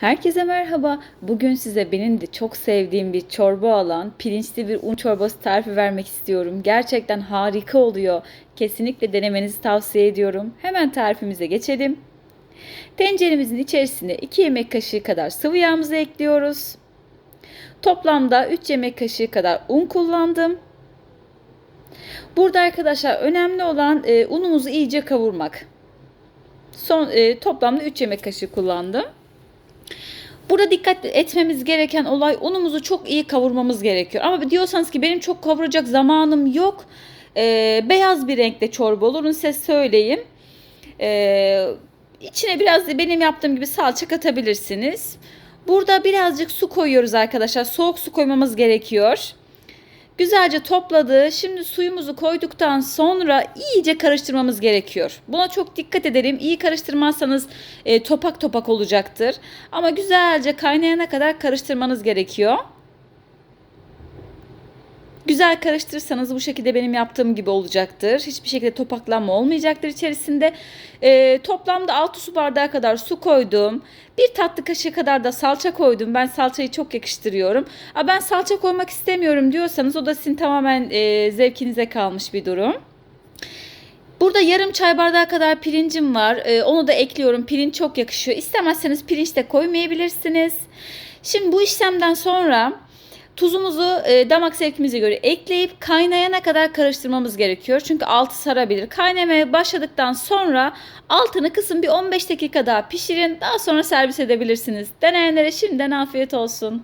Herkese merhaba. Bugün size benim de çok sevdiğim bir çorba olan pirinçli bir un çorbası tarifi vermek istiyorum. Gerçekten harika oluyor. Kesinlikle denemenizi tavsiye ediyorum. Hemen tarifimize geçelim. Tenceremizin içerisine 2 yemek kaşığı kadar sıvı yağımızı ekliyoruz. Toplamda 3 yemek kaşığı kadar un kullandım. Burada arkadaşlar önemli olan e, unumuzu iyice kavurmak. Son e, toplamda 3 yemek kaşığı kullandım. Burada dikkat etmemiz gereken olay unumuzu çok iyi kavurmamız gerekiyor. Ama diyorsanız ki benim çok kavuracak zamanım yok. Ee, beyaz bir renkte çorba olur. Onu size söyleyeyim. Ee, içine biraz da benim yaptığım gibi salça katabilirsiniz. Burada birazcık su koyuyoruz arkadaşlar. Soğuk su koymamız gerekiyor. Güzelce topladı. Şimdi suyumuzu koyduktan sonra iyice karıştırmamız gerekiyor. Buna çok dikkat edelim. İyi karıştırmazsanız e, topak topak olacaktır. Ama güzelce kaynayana kadar karıştırmanız gerekiyor. Güzel karıştırırsanız bu şekilde benim yaptığım gibi olacaktır. Hiçbir şekilde topaklanma olmayacaktır içerisinde. Ee, toplamda 6 su bardağı kadar su koydum. Bir tatlı kaşığı kadar da salça koydum. Ben salçayı çok yakıştırıyorum. Aa, ben salça koymak istemiyorum diyorsanız o da sizin tamamen e, zevkinize kalmış bir durum. Burada yarım çay bardağı kadar pirincim var. Ee, onu da ekliyorum. Pirinç çok yakışıyor. İstemezseniz pirinç de koymayabilirsiniz. Şimdi bu işlemden sonra Tuzumuzu e, damak zevkimize göre ekleyip kaynayana kadar karıştırmamız gerekiyor. Çünkü altı sarabilir. Kaynamaya başladıktan sonra altını kısın bir 15 dakika daha pişirin. Daha sonra servis edebilirsiniz. Deneyenlere şimdiden afiyet olsun.